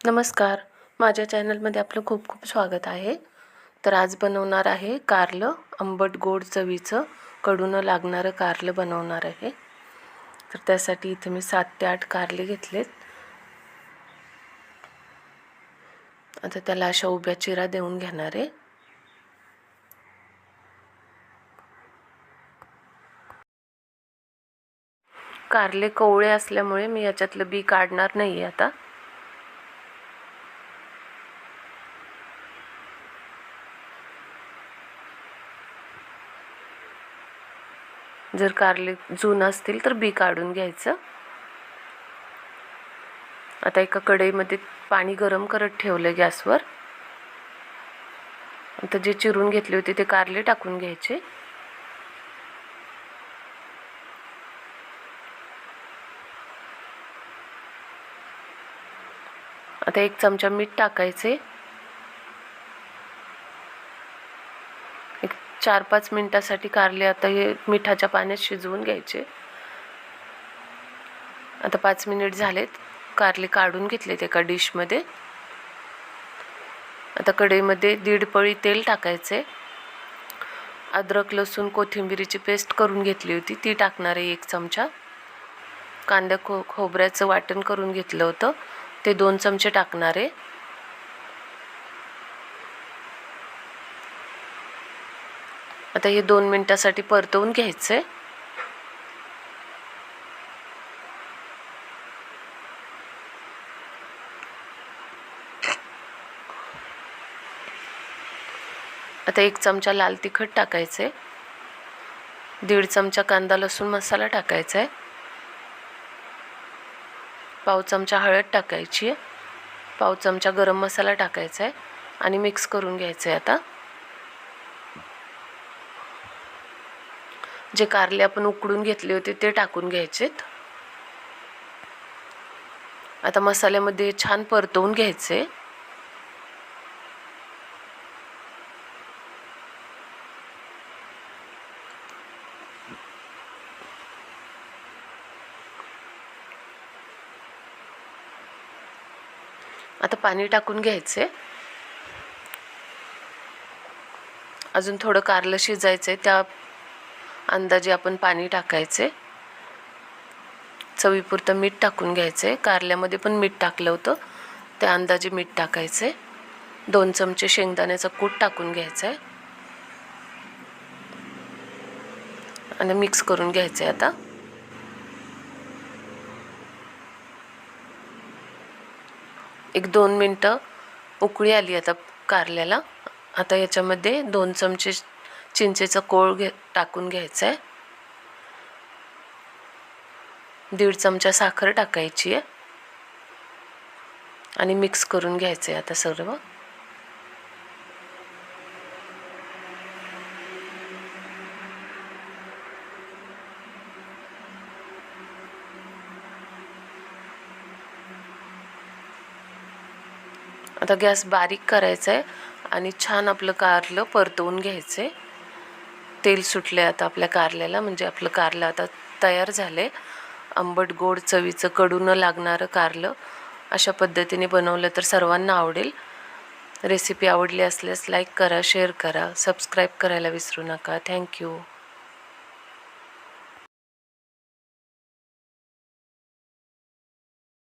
नमस्कार. माझ्या चॅनलमध्ये आपलं खूप खूप स्वागत आहे. तर आज बनवणार आहे कारलं आंबट गोड चवीचं कडून लागणारं कारलं बनवणार आहे. तर त्यासाठी इथे मी सात ते आठ कारले घेतलेत. आता त्याला अशा उभ्या चिरा देऊन घेणार आहे. कारले कोवळे असल्यामुळे मी याच्यातलं बी काढणार नाही आहे आता. जर कारले जून असतील तर बी काढून घ्यायचं. आता एका कढईमध्ये पाणी गरम करत ठेवलं गॅसवर. आता जे चिरून घेतले होते ते कारले टाकून घ्यायचे. आता एक चमचा मीठ टाकायचे एक चार पाच मिनटासाठी कारले आता हे मिठाच्या पाण्यात शिजवून घ्यायचे. आता पाच मिनिट झालेत. कारले काढून घेतलेत एका डिशमध्ये. आता कढईमध्ये दीड पळी तेल टाकायचे. अद्रक लसूण कोथिंबिरीची पेस्ट करून घेतली होती. ती टाकणार आहे एक चमचा. कांद्या खो खोबऱ्याचं वाटण करून घेतलं होतं. ते दोन चमचे टाकणार. आहे आता हे दोन मिनटासाठी परतवून घ्यायचं आहे आता एक चमचा लाल तिखट टाकायचं आहे दीड चमचा कांदा लसूण मसाला टाकायचा आहे पाव चमचा हळद टाकायची आहे पाव चमचा गरम मसाला टाकायचा आहे आणि मिक्स करून घ्यायचं आहे आता. जे कारले आपण उकडून घेतले होते ते टाकून घ्यायचेत. आता मसाल्यामध्ये छान परतवून घ्यायचे. आता पाणी टाकून घ्यायचे. अजून थोडं कारलं शिजायचं आहे त्या अंदाजे आपण पाणी टाकायचे. चवीपुरतं मीठ टाकून घ्यायचं. आहे कारल्यामध्ये पण मीठ टाकलं होतं. त्या अंदाजे मीठ टाकायचं. आहे दोन चमचे शेंगदाण्याचा कूट टाकून घ्यायचा. आहे आणि मिक्स करून घ्यायचं आहे आता. एक दोन मिनटं उकळी आली आता कारल्याला. आता याच्यामध्ये दोन चमचे चिंचेचा कोळ घे टाकून घ्यायचा आहे दीड चमचा साखर टाकायची आहे. आणि मिक्स करून घ्यायचं आहे आता सर्व. आता गॅस बारीक करायचा आहे आणि छान आपलं कारलं परतवून घ्यायचं आहे तेल सुटले आता आपल्या कारल्याला म्हणजे आपलं कारलं आता तयार झालं आहे आंबट गोड चवीचं कडू न लागणारं कारलं अशा पद्धतीने बनवलं तर सर्वांना आवडेल. रेसिपी आवडली असल्यास लाईक करा शेअर करा सबस्क्राईब करायला विसरू नका. थँक्यू